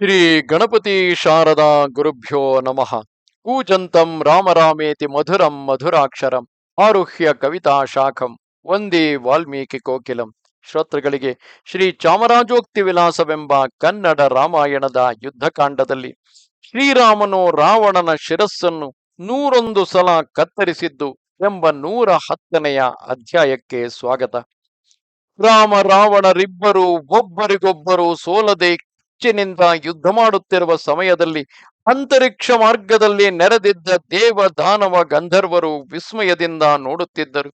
ಶ್ರೀ ಗಣಪತಿ ಶಾರದಾ ಗುರುಭ್ಯೋ ನಮಃ. ಕೂಜಂತಂ ರಾಮರಾಮೇತಿ ಮಧುರಂ ಮಧುರಾಕ್ಷರಂ. ಆರುಹ್ಯ ಕವಿತಾ ಶಾಖಂ. ವಂದೇ ವಾಲ್ಮೀಕಿ ಕೋಕಿಲಂ. ಶ್ರೋತೃಗಳಿಗೆ ಶ್ರೀ ಚಾಮರಾಜೋಕ್ತಿ ವಿಲಾಸವೆಂಬ ಕನ್ನಡ ರಾಮಾಯಣದ ಯುದ್ಧಕಾಂಡದಲ್ಲಿ ಶ್ರೀರಾಮನು ರಾವಣನ ಶಿರಸ್ಸನ್ನು ನೂರೊಂದು ಸಲ ಕತ್ತರಿಸಿದ್ದು ಎಂಬ ನೂರ ಹತ್ತನೆಯ ಅಧ್ಯಾಯಕ್ಕೆ ಸ್ವಾಗತ. ರಾಮ ರಾವಣರಿಬ್ಬರು ಒಬ್ಬರಿಗೊಬ್ಬರು ಸೋಲದೆ ಕಿಚ್ಚಿನಿಂದ ಯುದ್ಧ ಮಾಡುತ್ತಿರುವ ಸಮಯದಲ್ಲಿ ಅಂತರಿಕ್ಷ ಮಾರ್ಗದಲ್ಲಿ ನೆರೆದಿದ್ದ ದೇವ ದಾನವ ಗಂಧರ್ವರು ವಿಸ್ಮಯದಿಂದ ನೋಡುತ್ತಿದ್ದರು.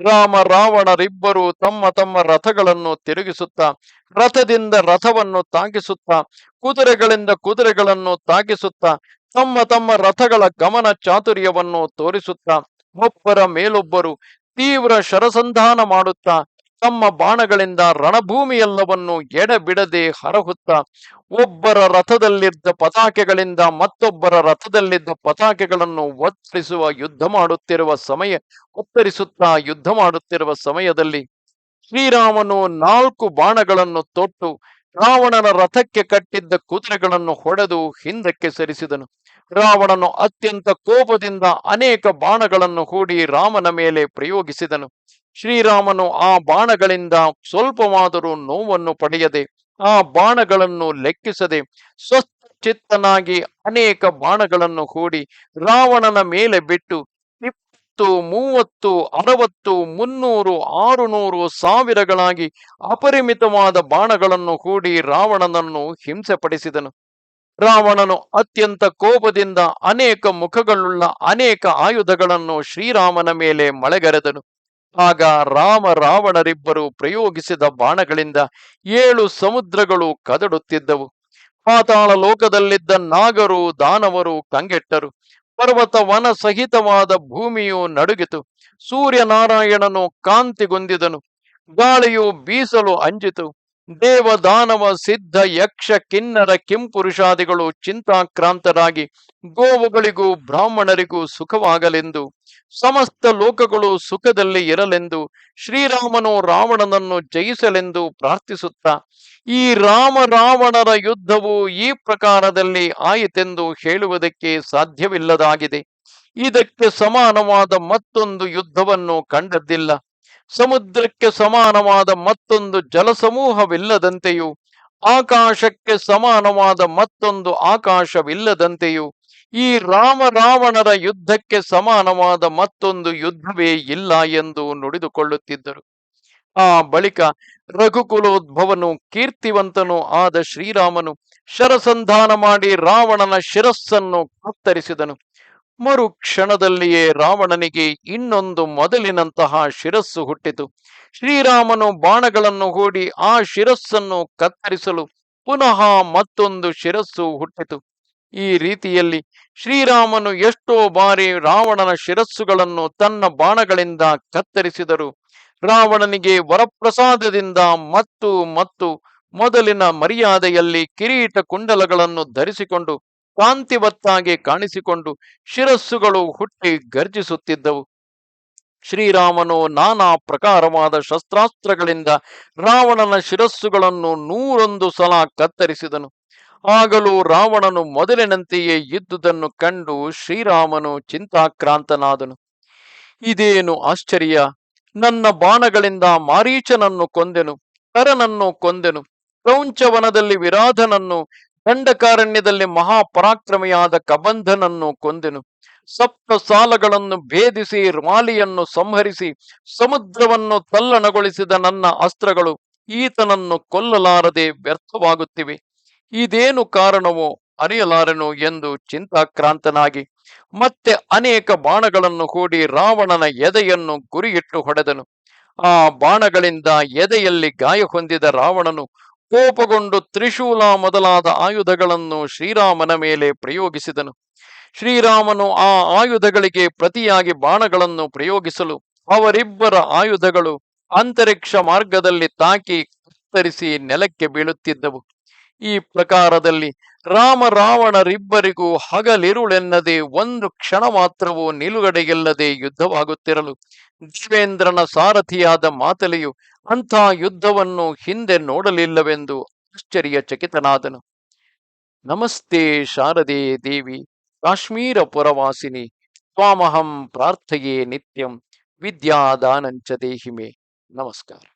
ರಾಮ ರಾವಣರಿಬ್ಬರು ತಮ್ಮ ತಮ್ಮ ರಥಗಳನ್ನು ತಿರುಗಿಸುತ್ತಾ, ರಥದಿಂದ ರಥವನ್ನು ತಾಗಿಸುತ್ತಾ, ಕುದುರೆಗಳಿಂದ ಕುದುರೆಗಳನ್ನು ತಾಗಿಸುತ್ತಾ, ತಮ್ಮ ತಮ್ಮ ರಥಗಳ ಗಮನ ಚಾತುರ್ಯವನ್ನು ತೋರಿಸುತ್ತಾ, ಒಬ್ಬರ ಮೇಲೊಬ್ಬರು ತೀವ್ರ ಶರಸಂಧಾನ ಮಾಡುತ್ತಾ ತಮ್ಮ ಬಾಣಗಳಿಂದ ರಣಭೂಮಿಯೆಲ್ಲವನ್ನು ಎಡಬಿಡದೆ ಹರಹುತ್ತಾ ಒಬ್ಬರ ರಥದಲ್ಲಿದ್ದ ಪತಾಕೆಗಳಿಂದ ಮತ್ತೊಬ್ಬರ ರಥದಲ್ಲಿದ್ದ ಪತಾಕೆಗಳನ್ನು ಒತ್ತರಿಸುವ ಯುದ್ಧ ಮಾಡುತ್ತಿರುವ ಸಮಯ, ಒತ್ತರಿಸುತ್ತಾ ಯುದ್ಧ ಮಾಡುತ್ತಿರುವ ಸಮಯದಲ್ಲಿ ಶ್ರೀರಾಮನು ನಾಲ್ಕು ಬಾಣಗಳನ್ನು ತೊಟ್ಟು ರಾವಣನ ರಥಕ್ಕೆ ಕಟ್ಟಿದ್ದ ಕುದುರೆಗಳನ್ನು ಹೊಡೆದು ಹಿಂದಕ್ಕೆ ಸರಿಸಿದನು. ರಾವಣನು ಅತ್ಯಂತ ಕೋಪದಿಂದ ಅನೇಕ ಬಾಣಗಳನ್ನು ಹೂಡಿ ರಾಮನ ಮೇಲೆ ಪ್ರಯೋಗಿಸಿದನು. ಶ್ರೀರಾಮನು ಆ ಬಾಣಗಳಿಂದ ಸ್ವಲ್ಪವಾದರೂ ನೋವನ್ನು ಪಡೆಯದೆ, ಆ ಬಾಣಗಳನ್ನು ಲೆಕ್ಕಿಸದೆ ಸ್ವಸ್ಥಚಿತ್ತನಾಗಿ ಅನೇಕ ಬಾಣಗಳನ್ನು ಹೂಡಿ ರಾವಣನ ಮೇಲೆ ಬಿಟ್ಟು ಇಪ್ಪತ್ತು, ಮೂವತ್ತು, ಅರವತ್ತು, ಮುನ್ನೂರು, ಆರುನೂರು ಸಾವಿರಗಳಾಗಿ ಅಪರಿಮಿತವಾದ ಬಾಣಗಳನ್ನು ಹೂಡಿ ರಾವಣನನ್ನು ಹಿಂಸೆಪಡಿಸಿದನು. ರಾವಣನು ಅತ್ಯಂತ ಕೋಪದಿಂದ ಅನೇಕ ಮುಖಗಳುಳ್ಳ ಅನೇಕ ಆಯುಧಗಳನ್ನು ಶ್ರೀರಾಮನ ಮೇಲೆ ಮಳೆಗರೆದನು. ಆಗ ರಾಮ ರಾವಣರಿಬ್ಬರು ಪ್ರಯೋಗಿಸಿದ ಬಾಣಗಳಿಂದ ಏಳು ಸಮುದ್ರಗಳು ಕದಡುತ್ತಿದ್ದವು. ಪಾತಾಳ ಲೋಕದಲ್ಲಿದ್ದ ನಾಗರು, ದಾನವರು ಕಂಗೆಟ್ಟರು. ಪರ್ವತ ವನ ಸಹಿತವಾದ ಭೂಮಿಯು ನಡುಗಿತು. ಸೂರ್ಯನಾರಾಯಣನು ಕಾಂತಿಗೊಂದಿದನು ಗಾಳಿಯು ಬೀಸಲು ಅಂಜಿತು. ದೇವ ದಾನವ ಸಿದ್ಧ ಯಕ್ಷ ಕಿನ್ನರ ಕಿಂಪುರುಷಾದಿಗಳು ಚಿಂತಾಕ್ರಾಂತರಾಗಿ ಗೋವುಗಳಿಗೂ ಬ್ರಾಹ್ಮಣರಿಗೂ ಸುಖವಾಗಲೆಂದು, ಸಮಸ್ತ ಲೋಕಗಳು ಸುಖದಲ್ಲಿ ಇರಲೆಂದು, ಶ್ರೀರಾಮನು ರಾವಣನನ್ನು ಜಯಿಸಲೆಂದು ಪ್ರಾರ್ಥಿಸುತ್ತಾ, ಈ ರಾಮ ರಾವಣರ ಯುದ್ಧವು ಈ ಪ್ರಕಾರದಲ್ಲಿ ಆಯಿತೆಂದು ಹೇಳುವುದಕ್ಕೆ ಸಾಧ್ಯವಿಲ್ಲದಾಗಿದೆ. ಇದಕ್ಕೆ ಸಮಾನವಾದ ಮತ್ತೊಂದು ಯುದ್ಧವನ್ನು ಕಂಡದ್ದಿಲ್ಲ. ಸಮುದ್ರಕ್ಕೆ ಸಮಾನವಾದ ಮತ್ತೊಂದು ಜಲಸಮೂಹವಿಲ್ಲದಂತೆಯೂ, ಆಕಾಶಕ್ಕೆ ಸಮಾನವಾದ ಮತ್ತೊಂದು ಆಕಾಶವಿಲ್ಲದಂತೆಯೂ, ಈ ರಾಮ ರಾವಣರ ಯುದ್ಧಕ್ಕೆ ಸಮಾನವಾದ ಮತ್ತೊಂದು ಯುದ್ಧವೇ ಇಲ್ಲ ಎಂದು ನುಡಿದುಕೊಳ್ಳುತ್ತಿದ್ದರು. ಆ ಬಳಿಕ ರಘುಕುಲೋದ್ಭವನು ಕೀರ್ತಿವಂತನೂ ಆದ ಶ್ರೀರಾಮನು ಶರಸಂಧಾನ ಮಾಡಿ ರಾವಣನ ಶಿರಸ್ಸನ್ನು ಕತ್ತರಿಸಿದನು. ಮರು ಕ್ಷಣದಲ್ಲಿಯೇ ರಾವಣನಿಗೆ ಇನ್ನೊಂದು ಮೊದಲಿನಂತಹ ಶಿರಸ್ಸು ಹುಟ್ಟಿತು. ಶ್ರೀರಾಮನು ಬಾಣಗಳನ್ನು ಹೂಡಿ ಆ ಶಿರಸ್ಸನ್ನು ಕತ್ತರಿಸಲು ಪುನಃ ಮತ್ತೊಂದು ಶಿರಸ್ಸು ಹುಟ್ಟಿತು. ಈ ರೀತಿಯಲ್ಲಿ ಶ್ರೀರಾಮನು ಎಷ್ಟೋ ಬಾರಿ ರಾವಣನ ಶಿರಸ್ಸುಗಳನ್ನು ತನ್ನ ಬಾಣಗಳಿಂದ ಕತ್ತರಿಸಿದರು. ರಾವಣನಿಗೆ ವರಪ್ರಸಾದದಿಂದ ಮತ್ತು ಮತ್ತು ಮೊದಲಿನ ಮರ್ಯಾದೆಯಲ್ಲಿ ಕಿರೀಟ ಕುಂಡಲಗಳನ್ನು ಧರಿಸಿಕೊಂಡು ಕಾಂತಿವತ್ತಾಗಿ ಕಾಣಿಸಿಕೊಂಡು ಶಿರಸ್ಸುಗಳು ಹುಟ್ಟಿ ಗರ್ಜಿಸುತ್ತಿದ್ದವು. ಶ್ರೀರಾಮನು ನಾನಾ ಪ್ರಕಾರವಾದ ಶಸ್ತ್ರಾಸ್ತ್ರಗಳಿಂದ ರಾವಣನ ಶಿರಸ್ಸುಗಳನ್ನು ನೂರೊಂದು ಸಲ ಕತ್ತರಿಸಿದನು. ಆಗಲೂ ರಾವಣನು ಮೊದಲಿನಂತೆಯೇ ಇದ್ದುದನ್ನು ಕಂಡು ಶ್ರೀರಾಮನು ಚಿಂತಾಕ್ರಾಂತನಾದನು. ಇದೇನು ಆಶ್ಚರ್ಯ! ನನ್ನ ಬಾಣಗಳಿಂದ ಮಾರೀಚನನ್ನು ಕೊಂದೆನು, ಕರನನ್ನು ಕೊಂದೆನು, ಕೌಂಚವನದಲ್ಲಿ ವಿರಾಧನನ್ನು ದಂಡಕಾರಣ್ಯದಲ್ಲಿ ಮಹಾಪರಾಕ್ರಮಿಯಾದ ಕಬಂಧನನ್ನು ಕೊಂದೆನು. ಸಪ್ತ ಸಾಲಗಳನ್ನು ಭೇದಿಸಿ ರುಮಾಲಿಯನ್ನು ಸಂಹರಿಸಿ, ಸಮುದ್ರವನ್ನು ತಲ್ಲಣಗೊಳಿಸಿದ ನನ್ನ ಅಸ್ತ್ರಗಳು ಈತನನ್ನು ಕೊಲ್ಲಲಾರದೆ ವ್ಯರ್ಥವಾಗುತ್ತಿವೆ. ಇದೇನು ಕಾರಣವೋ ಅರಿಯಲಾರನು ಎಂದು ಚಿಂತಾಕ್ರಾಂತನಾಗಿ. ಮತ್ತೆ ಅನೇಕ ಬಾಣಗಳನ್ನು ಹೂಡಿ ರಾವಣನ ಎದೆಯನ್ನು ಗುರಿಯಿಟ್ಟು ಹೊಡೆದನು. ಆ ಬಾಣಗಳಿಂದ ಎದೆಯಲ್ಲಿ ಗಾಯ ಹೊಂದಿದ ರಾವಣನು ಕೋಪಗೊಂಡು ತ್ರಿಶೂಲ ಮೊದಲಾದ ಆಯುಧಗಳನ್ನು ಶ್ರೀರಾಮನ ಮೇಲೆ ಪ್ರಯೋಗಿಸಿದನು. ಶ್ರೀರಾಮನು ಆ ಆಯುಧಗಳಿಗೆ ಪ್ರತಿಯಾಗಿ ಬಾಣಗಳನ್ನು ಪ್ರಯೋಗಿಸಲು ಅವರಿಬ್ಬರ ಆಯುಧಗಳು ಅಂತರಿಕ್ಷ ಮಾರ್ಗದಲ್ಲಿ ತಾಕಿ ಕತ್ತರಿಸಿ ನೆಲಕ್ಕೆ ಬೀಳುತ್ತಿದ್ದವು. ಈ ಪ್ರಕಾರದಲ್ಲಿ ರಾಮ ರಾವಣರಿಬ್ಬರಿಗೂ ಹಗಲಿರುಳೆನ್ನದೆ ಒಂದು ಕ್ಷಣ ಮಾತ್ರವೂ ನಿಲುಗಡೆಯಿಲ್ಲದೆ ಯುದ್ಧವಾಗುತ್ತಿರಲು ದೇವೇಂದ್ರನ ಸಾರಥಿಯಾದ ಮಾತಲಿಯು ಅಂಥ ಯುದ್ಧವನ್ನು ಹಿಂದೆ ನೋಡಲಿಲ್ಲವೆಂದು ಆಶ್ಚರ್ಯಚಕಿತನಾದನು. ನಮಸ್ತೆ ಶಾರದೆ ದೇವಿ, ಕಾಶ್ಮೀರ ಪುರವಾಸಿನಿ, ತ್ವಾಮಹಂ ಪ್ರಾರ್ಥಯೇ ನಿತ್ಯಂ ವಿದ್ಯಾದಾನಂಚ ದೇಹಿಮೆ. ನಮಸ್ಕಾರ.